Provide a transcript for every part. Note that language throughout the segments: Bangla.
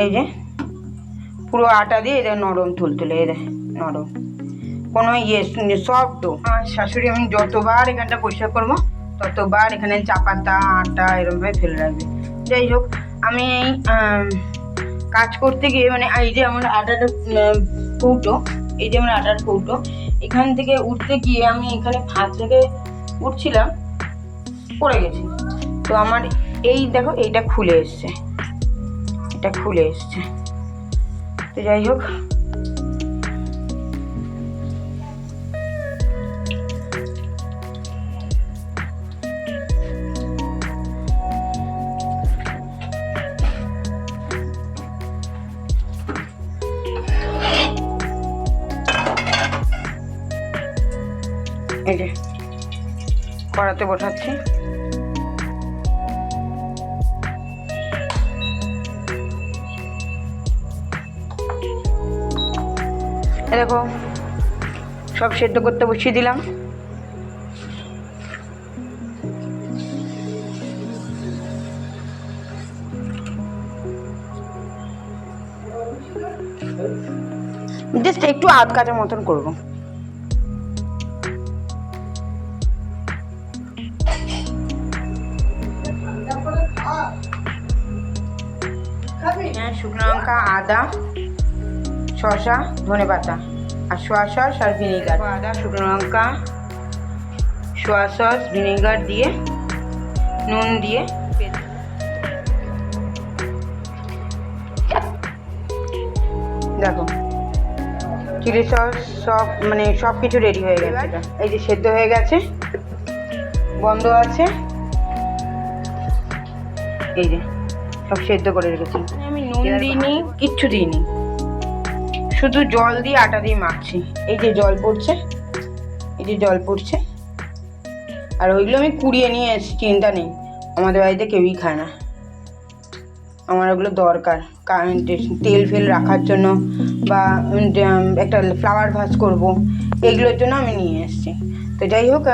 এই যে পুরো আটা দিয়ে এদের নরম তুলতুলে এদের নরম। কোনো ইয়ে সফট আমার শাশুড়ি আমি যতবার এখানটা পরিষ্কার করব ততবার এখানে চা পাতা আটা এরমভাবে ফেলে রাখবে। যাই হোক আমি কাজ করতে গিয়ে মানে এই যে আমার উম, কৌটো এই যে আমার আটার কৌটো এখান থেকে উঠতে গিয়ে আমি এখানে ফাঁক থেকে উঠছিলাম পড়ে গেছি। তো আমার এই দেখো এইটা খুলে এসছে। এটা খুলে এসছে। তো যাই হোক। এই যে কড়াতে বসাচ্ছি। এ দেখো, সব সেদ্ধ করতে বসিয়ে দিলাম। জাস্ট একটু আধ কাটার মতন করব। হ্যাঁ শুকনো লঙ্কা, আদা। শসা ধনে পাতা আর সোয়া সস আর ভিনেগার। আদা শুকনো লঙ্কা সোয়া সস ভিনেগার দিয়ে নুন দিয়ে দেখো চিলি সস সব মানে সব কিছু রেডি হয়ে গেছে এই যে সেদ্ধ হয়ে গেছে বন্ধ আছে। এই যে সব সেদ্ধ করে রেখেছি। আমি নুন দিইনি। কিচ্ছু দিইনি। শুধু জল দিয়ে আটা দিয়ে মাখছি। এই যে জল পড়ছে, এই যে জল পড়ছে। আর ওইগুলো আমি কুড়িয়ে নিয়ে এসেছি, চিন্তা নেই। আমাদের বাড়িতে কেউই খায় না। আমার ওগুলো দরকার। কারণ তেল ফেল রাখার জন্য বা একটা ফ্লাওয়ার ভাস করব, এগুলোর জন্য আমি নিয়ে এসেছি। তো যাই হোক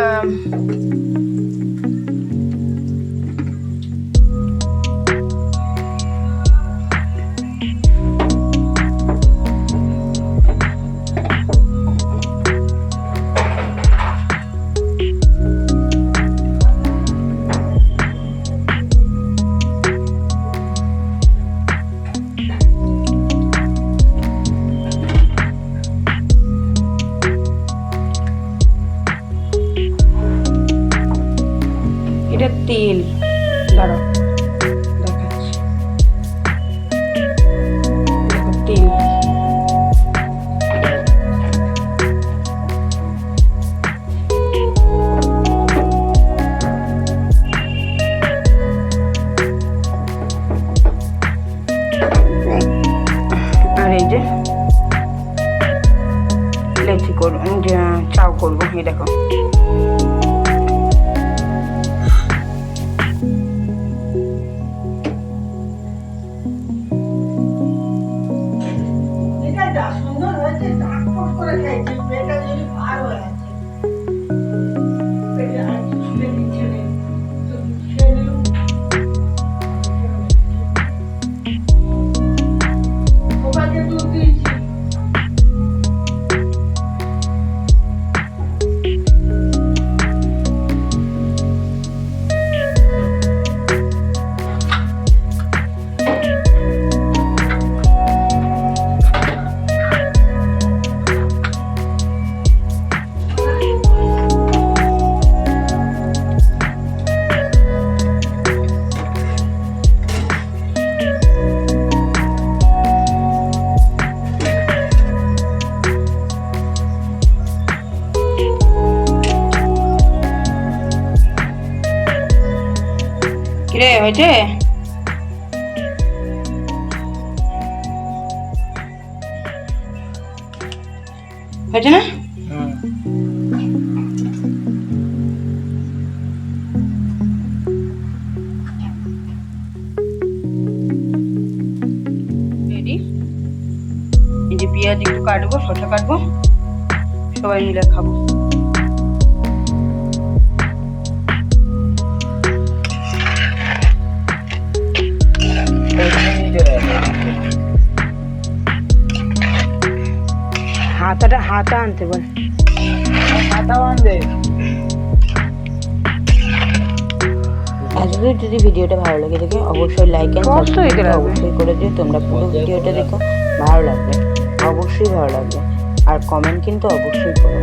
লেচি করব? চাও করব এই দেখো। কিরে হয়েছে হয়েছে না? পেঁয়াজ একটু কাটবো শসা কাটবো সবাই মিলে খাব। হাতাটা হাতা আনতে বল। হাতা বান্ধে আজকের যদি ভিডিওটা ভালো লাগে থাকে অবশ্যই লাইক এন্ড। অবশ্যই করে দিও তোমরা পুরো ভিডিওটা দেখো ভালো লাগবে। অবশ্যই ভালো লাগবে। আর কমেন্ট কিন্তু অবশ্যই করো।